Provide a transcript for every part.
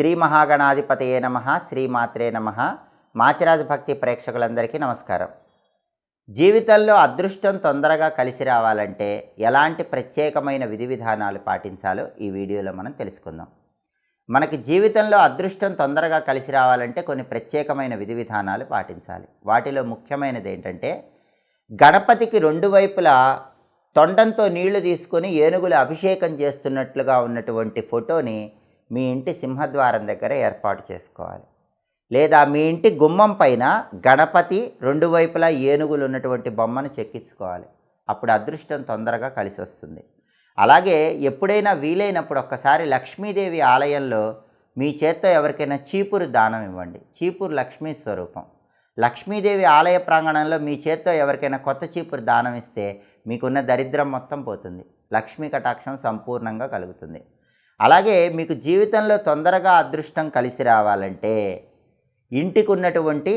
శ్రీ మహాగణాధిపతయే నమ శ్రీమాత్రే నమ. మాచిరాజు భక్తి ప్రేక్షకులందరికీ నమస్కారం. జీవితంలో అదృష్టం తొందరగా కలిసి రావాలంటే ఎలాంటి ప్రత్యేకమైన విధి విధానాలు పాటించాలో ఈ వీడియోలో మనం తెలుసుకుందాం. మనకి జీవితంలో అదృష్టం తొందరగా కలిసి రావాలంటే కొన్ని ప్రత్యేకమైన విధి విధానాలు పాటించాలి. వాటిలో ముఖ్యమైనది ఏంటంటే గణపతికి రెండు వైపులా తొండంతో నీళ్ళు తీసుకొని ఏనుగులు అభిషేకం చేస్తున్నట్లుగా ఉన్నటువంటి ఫోటోని మీ ఇంటి సింహద్వారం దగ్గర ఏర్పాటు చేసుకోవాలి. లేదా మీ ఇంటి గుమ్మం పైన గణపతి రెండు వైపులా ఏనుగులు ఉన్నటువంటి బొమ్మను చెక్కించుకోవాలి. అప్పుడు అదృష్టం తొందరగా కలిసి వస్తుంది అలాగే ఎప్పుడైనా వీలైనప్పుడు ఒక్కసారి లక్ష్మీదేవి ఆలయంలో మీ చేత్తో ఎవరికైనా చీపురు దానం ఇవ్వండి. చీపురు లక్ష్మీ స్వరూపం. లక్ష్మీదేవి ఆలయ ప్రాంగణంలో మీ చేత్తో ఎవరికైనా కొత్త చీపురు దానం ఇస్తే మీకున్న దరిద్రం మొత్తం పోతుంది. లక్ష్మీ కటాక్షం సంపూర్ణంగా కలుగుతుంది. అలాగే మీకు జీవితంలో తొందరగా అదృష్టం కలిసి రావాలంటే ఇంటికి ఉన్నటువంటి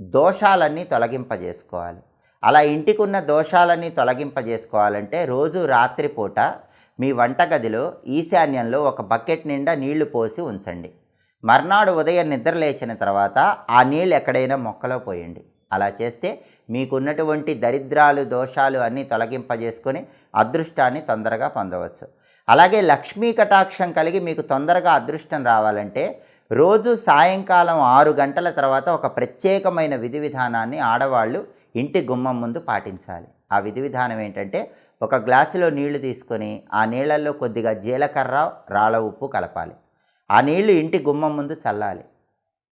దోషాలన్నీ తొలగింపజేసుకోవాలి. అలా ఇంటికి ఉన్న దోషాలన్నీ తొలగింపజేసుకోవాలంటే రోజు రాత్రిపూట మీ వంటగదిలో ఈశాన్యంలో ఒక బకెట్ నిండా నీళ్ళు పోసి ఉంచండి. మర్నాడు ఉదయం నిద్ర లేచిన తర్వాత ఆ నీళ్ళు ఎక్కడైనా మొక్కలో పోయండి. అలా చేస్తే మీకున్నటువంటి దరిద్రాలు దోషాలు అన్నీ తొలగింపజేసుకొని అదృష్టాన్ని తొందరగా పొందవచ్చు. అలాగే లక్ష్మీ కటాక్షం కలిగి మీకు తొందరగా అదృష్టం రావాలంటే రోజు సాయంకాలం ఆరు గంటల తర్వాత ఒక ప్రత్యేకమైన విధి విధానాన్ని ఆడవాళ్ళు ఇంటి గుమ్మం ముందు పాటించాలి. ఆ విధి విధానం ఏంటంటే ఒక గ్లాసులో నీళ్ళు తీసుకొని ఆ నీళ్ళల్లో కొద్దిగా జీలకర్ర రాళ్ళ ఉప్పు కలపాలి. ఆ నీళ్ళు ఇంటి గుమ్మం ముందు చల్లాలి.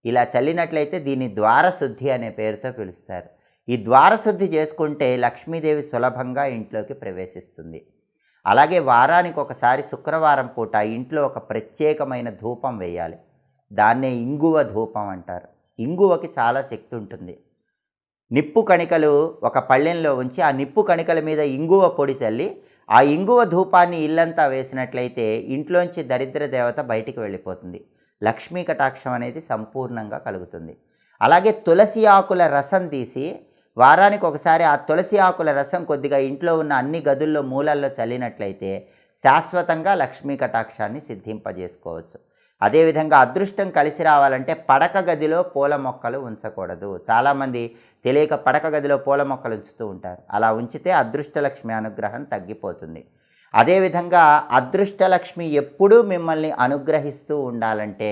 ఇలా చల్లినట్లయితే దీన్ని ద్వారశుద్ధి అనే పేరుతో పిలుస్తారు. ఈ ద్వారశుద్ధి చేసుకుంటే లక్ష్మీదేవి సులభంగా ఇంట్లోకి ప్రవేశిస్తుంది. అలాగే వారానికి ఒకసారి శుక్రవారం పూట ఇంట్లో ఒక ప్రత్యేకమైన ధూపం వేయాలి. దాన్నే ఇంగువ ధూపం అంటారు. ఇంగువకి చాలా శక్తి ఉంటుంది. నిప్పు కణికలు ఒక పళ్ళెంలో ఉంచి ఆ నిప్పు కణికల మీద ఇంగువ పొడి చల్లి ఆ ఇంగువ ధూపాన్ని ఇల్లంతా వేసినట్లయితే ఇంట్లోంచి దరిద్ర దేవత బయటికి వెళ్ళిపోతుంది. లక్ష్మీ కటాక్షం అనేది సంపూర్ణంగా కలుగుతుంది. అలాగే తులసి ఆకుల రసం తీసి వారానికి ఒకసారి ఆ తులసి ఆకుల రసం కొద్దిగా ఇంట్లో ఉన్న అన్ని గదుల్లో మూలల్లో చల్లినట్లయితే శాశ్వతంగా లక్ష్మీ కటాక్షాన్ని సిద్ధింపజేసుకోవచ్చు. అదేవిధంగా అదృష్టం కలిసి రావాలంటే పడక గదిలో పూల మొక్కలు ఉంచకూడదు. చాలామంది తెలియక పడక గదిలో పూల మొక్కలు ఉంచుతూ ఉంటారు. అలా ఉంచితే అదృష్టలక్ష్మి అనుగ్రహం తగ్గిపోతుంది. అదేవిధంగా అదృష్టలక్ష్మి ఎప్పుడూ మిమ్మల్ని అనుగ్రహిస్తూ ఉండాలంటే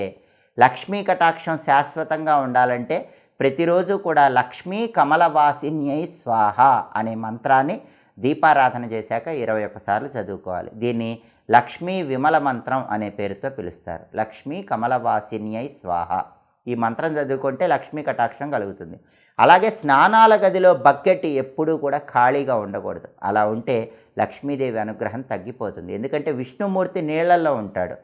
లక్ష్మీ కటాక్షం శాశ్వతంగా ఉండాలంటే ప్రతిరోజు కూడా లక్ష్మీ కమలవాసిన్యై స్వాహ అనే మంత్రాన్ని దీపారాధన చేశాక ఇరవై ఒక్కసార్లు చదువుకోవాలి. దీన్ని లక్ష్మీ విమల మంత్రం అనే పేరుతో పిలుస్తారు. లక్ష్మీ కమలవాసిన్యై స్వాహ. ఈ మంత్రం చదువుకుంటే లక్ష్మీ కటాక్షం కలుగుతుంది. అలాగే స్నానాల గదిలో బకెట్ ఎప్పుడూ కూడా ఖాళీగా ఉండకూడదు. అలా ఉంటే లక్ష్మీదేవి అనుగ్రహం తగ్గిపోతుంది. ఎందుకంటే విష్ణుమూర్తి నీళ్ళలో ఉంటాడు.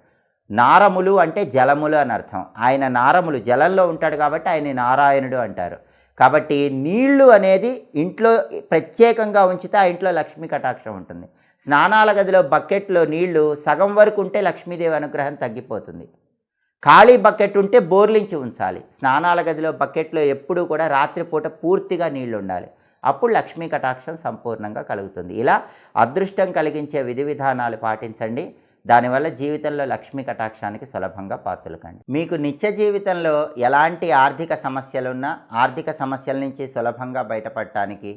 నారములు అంటే జలములు అని అర్థం. ఆయన నారములు జలంలో ఉంటాడు కాబట్టి ఆయన నారాయణుడు అంటారు. కాబట్టి నీళ్ళు అనేది ఇంట్లో ప్రత్యేకంగా ఉంచితే ఆ ఇంట్లో లక్ష్మీ కటాక్షం ఉంటుంది. స్నానాల గదిలో బకెట్లో నీళ్ళు సగం వరకు ఉంటే లక్ష్మీదేవి అనుగ్రహం తగ్గిపోతుంది. ఖాళీ బకెట్ ఉంటే బోర్లించి ఉంచాలి. స్నానాల గదిలో బకెట్లో ఎప్పుడూ కూడా రాత్రిపూట పూర్తిగా నీళ్ళు ఉండాలి. అప్పుడు లక్ష్మీ కటాక్షం సంపూర్ణంగా కలుగుతుంది. ఇలా అదృష్టం కలిగించే విధి విధానాలు పాటించండి. దానివల్ల జీవితంలో లక్ష్మీ కటాక్షానికి సులభంగా పాత్రలు కండి. మీకు నిత్య జీవితంలో ఎలాంటి ఆర్థిక సమస్యలున్నా ఆర్థిక సమస్యల నుంచి సులభంగా బయటపడటానికి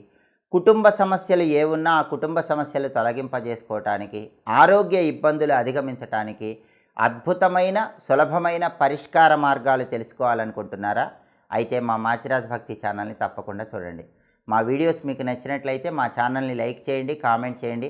కుటుంబ సమస్యలు ఏవున్నా ఆ కుటుంబ సమస్యలు తొలగింపజేసుకోవటానికి ఆరోగ్య ఇబ్బందులు అధిగమించటానికి అద్భుతమైన సులభమైన పరిష్కార మార్గాలు తెలుసుకోవాలనుకుంటున్నారా? అయితే మా మాచిరాజ్ భక్తి ఛానల్ని తప్పకుండా చూడండి. మా వీడియోస్ మీకు నచ్చినట్లయితే మా ఛానల్ని లైక్ చేయండి కామెంట్ చేయండి.